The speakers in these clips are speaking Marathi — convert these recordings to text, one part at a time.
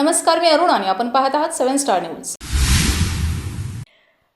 नमस्कार मी अरुण आणि आपण पाहत आहात सेव्हन स्टार न्यूज.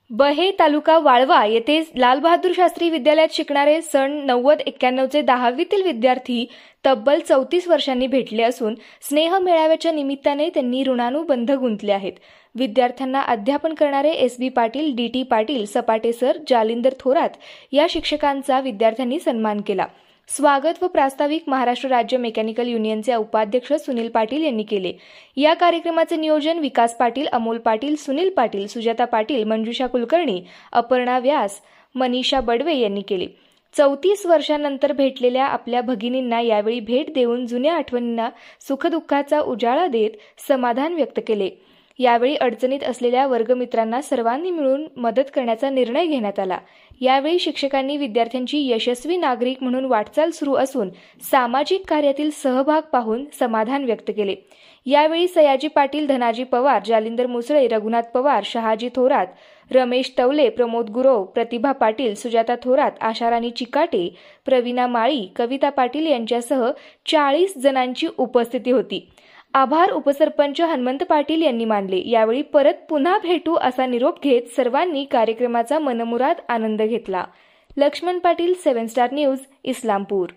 बहे तालुका वाळवा येथे लालबहादूर शास्त्री विद्यालयात शिकणारे सण नव्वद एक्क्याण्णवचे दहावीतील विद्यार्थी तब्बल चौतीस वर्षांनी भेटले असून स्नेह मेळाव्याच्या निमित्ताने त्यांनी ऋणानुबंध गुंतले आहेत. विद्यार्थ्यांना अध्यापन करणारे S B Patil D T Patil Sapate sir Jalindar Thorat या शिक्षकांचा विद्यार्थ्यांनी सन्मान केला. स्वागत व प्रास्ताविक महाराष्ट्र राज्य मेकॅनिकल युनियनचे उपाध्यक्ष सुनील पाटील यांनी केले. या कार्यक्रमाचे नियोजन विकास पाटील अमोल पाटील सुनील पाटील सुजाता पाटील मंजुषा कुलकर्णी अपर्णा व्यास मनीषा बडवे यांनी केले. चौतीस वर्षानंतर भेटलेल्या आपल्या भगिनींना यावेळी भेट देऊन जुन्या आठवणींना सुखदुःखाचा उजाळा देत समाधान व्यक्त केले. यावेळी अडचणीत असलेल्या वर्गमित्रांना सर्वांनी मिळून मदत करण्याचा निर्णय घेण्यात आला. यावेळी शिक्षकांनी विद्यार्थ्यांची यशस्वी नागरिक म्हणून वाटचाल सुरू असून सामाजिक कार्यातील सहभाग पाहून समाधान व्यक्त केले. यावेळी सयाजी पाटील धनाजी पवार जालिंदर मुसळे रघुनाथ पवार शहाजी थोरात रमेश तवले प्रमोद गुरव प्रतिभा पाटील सुजाता थोरात आशाराणी चिकाटे प्रवीणा माळी कविता पाटील यांच्यासह चाळीस जणांची उपस्थिती होती. आभार उपसरपंच हनुमंत पाटील यांनी मानले. यावेळी परत पुन्हा भेटू असा निरोप घेत सर्वांनी कार्यक्रमाचा मनमुराद आनंद घेतला. Laxman Patil seven star news Islampur.